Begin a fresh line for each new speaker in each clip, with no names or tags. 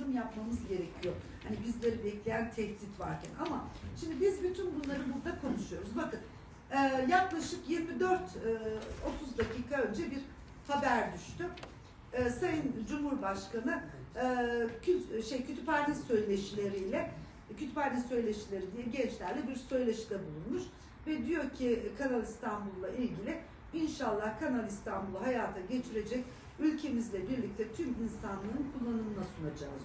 yatırım yapmamız gerekiyor. Hani bizleri bekleyen tehdit varken ama şimdi biz bütün bunları burada konuşuyoruz. Bakın e, yaklaşık 24 e, 30 dakika önce bir haber düştü. E, Sayın Cumhurbaşkanı e, şey kütüphane söyleşileriyle kütüphane söyleşileri diye gençlerle bir söyleşide bulunmuş ve diyor ki Kanal İstanbul'la ilgili inşallah Kanal İstanbul'u hayata geçirecek ülkemizle birlikte tüm insanlığın kullanımına sunacağız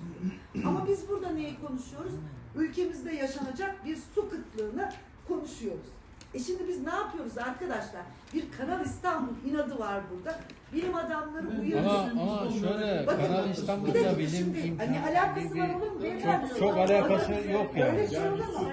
diyor. Ama biz burada neyi konuşuyoruz? Ülkemizde yaşanacak bir su kıtlığını konuşuyoruz. E şimdi biz ne yapıyoruz arkadaşlar? Bir Kanal İstanbul inadı var burada. Bilim adamları uyuyor.
Ama, ama şöyle
Bakın,
Kanal
bir
İstanbul'da bilim
şimdi,
imkanı
hani alakası
bir-
var? Beyefendi?
çok, çok alakası yok
Öyle
yani.
şey olur mu?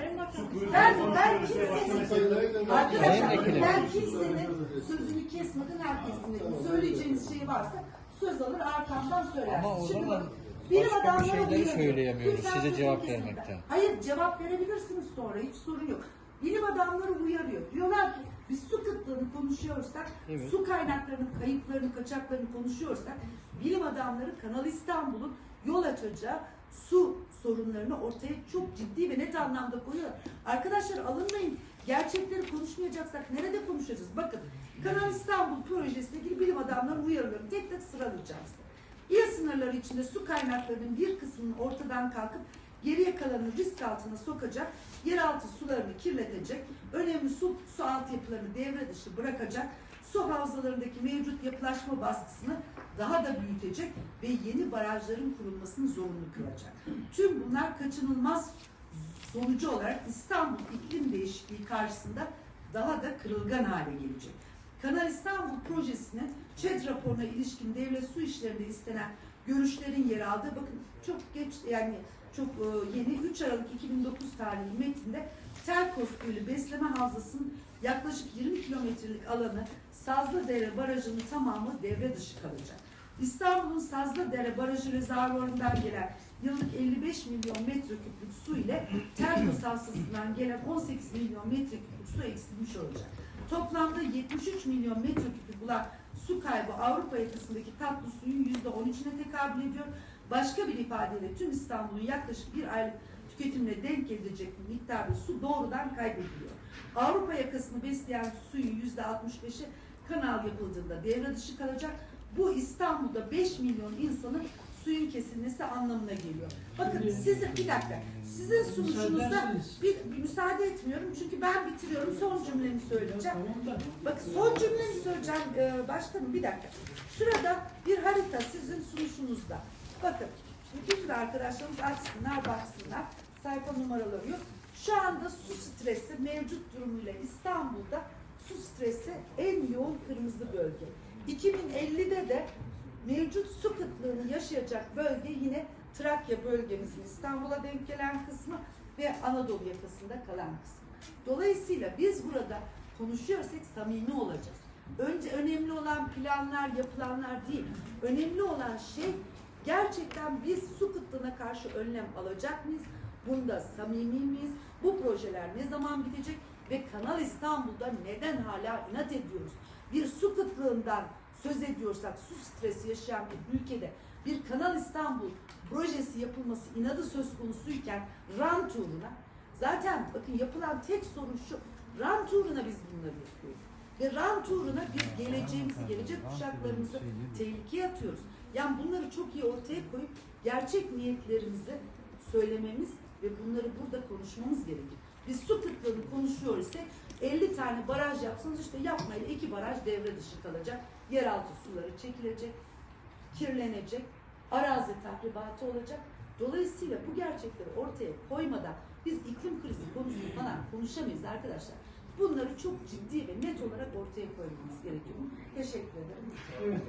Ben, ben kimsenin, arkadaşlar ben kimsenin sözünü kesmeden herkesin dedim. Söyleyeceğiniz şey varsa söz alır arkamdan söylersiniz.
Ama
Şimdi
zaman
bakın, bilim
başka bir
adamları
şeyleri söyleyemiyoruz
Lütfen
size
sözünü
cevap vermekten.
Hayır cevap verebilirsiniz sonra hiç sorun yok. Bilim adamları uyarıyor. Diyorlar ki biz su kıtlığını konuşuyorsak,
Evet.
su kaynaklarının kayıplarını, kaçaklarını konuşuyorsak bilim adamları Kanal İstanbul'un yol açacağı su sorunlarını ortaya çok ciddi ve net anlamda koyuyorlar. Arkadaşlar alınmayın. Gerçekleri konuşmayacaksak nerede konuşacağız? Bakın Kanal İstanbul projesiyle ilgili bilim adamları uyarıyorum. Tek tek sıralayacağım size. İl sınırları içinde su kaynaklarının bir kısmının ortadan kalkıp geriye kalanını risk altına sokacak, yeraltı sularını kirletecek, önemli su, su altyapılarını devre dışı bırakacak, su havzalarındaki mevcut yapılaşma baskısını daha da büyütecek ve yeni barajların kurulmasını zorunlu kılacak. Tüm bunlar kaçınılmaz sonucu olarak İstanbul iklim değişikliği karşısında daha da kırılgan hale gelecek. Kanal İstanbul projesinin ÇED raporuna ilişkin devlet su işlerinde istenen görüşlerin yer aldığı bakın çok geç yani çok e, yeni 3 Aralık 2009 tarihli metinde Terkos Gölü besleme havzasının yaklaşık 20 kilometrelik alanı Sazlıdere Barajı'nın tamamı devre dışı kalacak. İstanbul'un Sazlıdere Barajı rezervuarından gelen yıllık 55 milyon metreküplük su ile Terkos havzasından gelen 18 milyon metreküplük su eksilmiş olacak. Toplamda 73 milyon metreküplük bulan su kaybı Avrupa yakasındaki tatlı suyun %13'üne tekabül ediyor. Başka bir ifadeyle tüm İstanbul'un yaklaşık bir aylık tüketimine denk gelecek miktarda su doğrudan kaybediliyor. Avrupa yakasını besleyen suyun %65'i kanal yapıldığında devre dışı kalacak. Bu İstanbul'da 5 milyon insanın suyun kesilmesi anlamına geliyor. Bakın sizin bir dakika. Sizin sunuşunuzda bir, müsaade etmiyorum çünkü ben bitiriyorum. Son cümlemi söyleyeceğim. Bak son cümlemi söyleyeceğim ee, başkanım bir dakika. Şurada bir harita sizin sunuşunuzda. Bakın bütün arkadaşlarımız açsınlar baksınlar. Sayfa numaraları yok. Şu anda su stresi mevcut durumuyla İstanbul'da su stresi en yoğun kırmızı bölge. 2050'de de mevcut su kıtlığını yaşayacak bölge yine Trakya bölgemizin İstanbul'a denk gelen kısmı ve Anadolu yakasında kalan kısmı. Dolayısıyla biz burada konuşuyorsak samimi olacağız. Önce önemli olan planlar, yapılanlar değil. Önemli olan şey gerçekten biz su kıtlığına karşı önlem alacak mıyız? Bunda samimi miyiz? Bu projeler ne zaman bitecek? Ve Kanal İstanbul'da neden hala inat ediyoruz? Bir su kıtlığından söz ediyorsak, su stresi yaşayan bir ülkede bir Kanal İstanbul projesi yapılması inadı söz konusuyken rant uğruna zaten bakın yapılan tek sorun şu rant uğruna biz bunları yapıyoruz. Ve rant uğruna biz geleceğimizi, gelecek kuşaklarımızı tehlikeye atıyoruz. Yani bunları çok iyi ortaya koyup gerçek niyetlerimizi söylememiz ve bunları burada konuşmamız gerekir. Biz su kıtlığını konuşuyor ise 50 tane baraj yapsanız işte yapmayın iki baraj devre dışı kalacak. Yeraltı suları çekilecek, kirlenecek, arazi tahribatı olacak. Dolayısıyla bu gerçekleri ortaya koymadan biz iklim krizi konusunu falan konuşamayız arkadaşlar. Bunları çok ciddi ve net olarak ortaya koymamız gerekiyor. Teşekkür ederim.